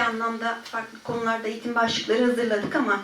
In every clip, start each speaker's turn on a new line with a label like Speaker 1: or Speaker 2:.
Speaker 1: Anlamda farklı konularda eğitim başlıkları hazırladık ama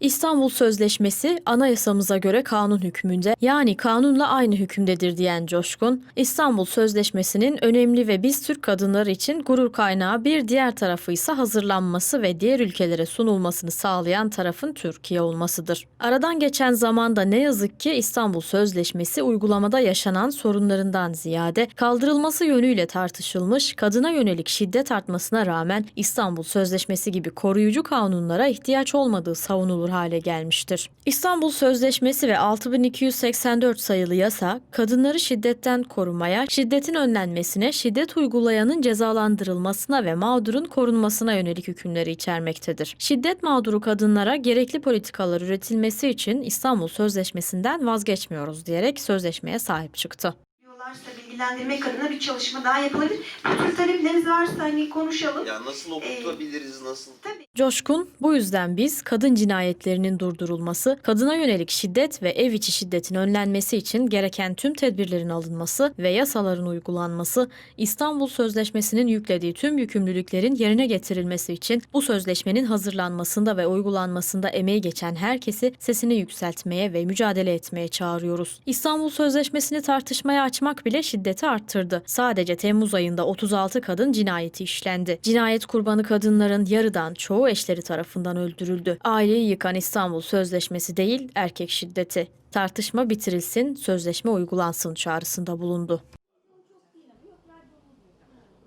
Speaker 2: İstanbul Sözleşmesi anayasamıza göre kanun hükmünde yani kanunla aynı hükümdedir diyen Coşkun, İstanbul Sözleşmesi'nin önemli ve biz Türk kadınları için gurur kaynağı bir diğer tarafı ise hazırlanması ve diğer ülkelere sunulmasını sağlayan tarafın Türkiye olmasıdır. Aradan geçen zamanda ne yazık ki İstanbul Sözleşmesi uygulamada yaşanan sorunlarından ziyade kaldırılması yönüyle tartışılmış, kadına yönelik şiddet artmasına rağmen İstanbul Sözleşmesi gibi koruyucu kanunlara ihtiyaç olmadığı savunulur hale gelmiştir. İstanbul Sözleşmesi ve 6284 sayılı yasa kadınları şiddetten korumaya, şiddetin önlenmesine, şiddet uygulayanın cezalandırılmasına ve mağdurun korunmasına yönelik hükümleri içermektedir. Şiddet mağduru kadınlara gerekli politikalar üretilmesi için İstanbul Sözleşmesi'nden vazgeçmiyoruz diyerek sözleşmeye sahip çıktı.
Speaker 1: diyorlarsa bilgilendirmek adına bir çalışma daha yapılabilir. Bu tür talepleriniz varsa hani konuşalım.
Speaker 3: Ya nasıl okutabiliriz, nasıl?
Speaker 1: Tabii.
Speaker 2: Coşkun, bu yüzden biz kadın cinayetlerinin durdurulması, kadına yönelik şiddet ve ev içi şiddetin önlenmesi için gereken tüm tedbirlerin alınması ve yasaların uygulanması, İstanbul Sözleşmesi'nin yüklediği tüm yükümlülüklerin yerine getirilmesi için bu sözleşmenin hazırlanmasında ve uygulanmasında emeği geçen herkesi sesini yükseltmeye ve mücadele etmeye çağırıyoruz. İstanbul Sözleşmesi'ni tartışmaya açmak bile şiddeti arttırdı. Sadece Temmuz ayında 36 kadın cinayeti işlendi. Cinayet kurbanı kadınların yarıdan çoğu eşleri tarafından öldürüldü. Aileyi yıkan İstanbul Sözleşmesi değil, erkek şiddeti. Tartışma bitirilsin, sözleşme uygulansın çağrısında bulundu.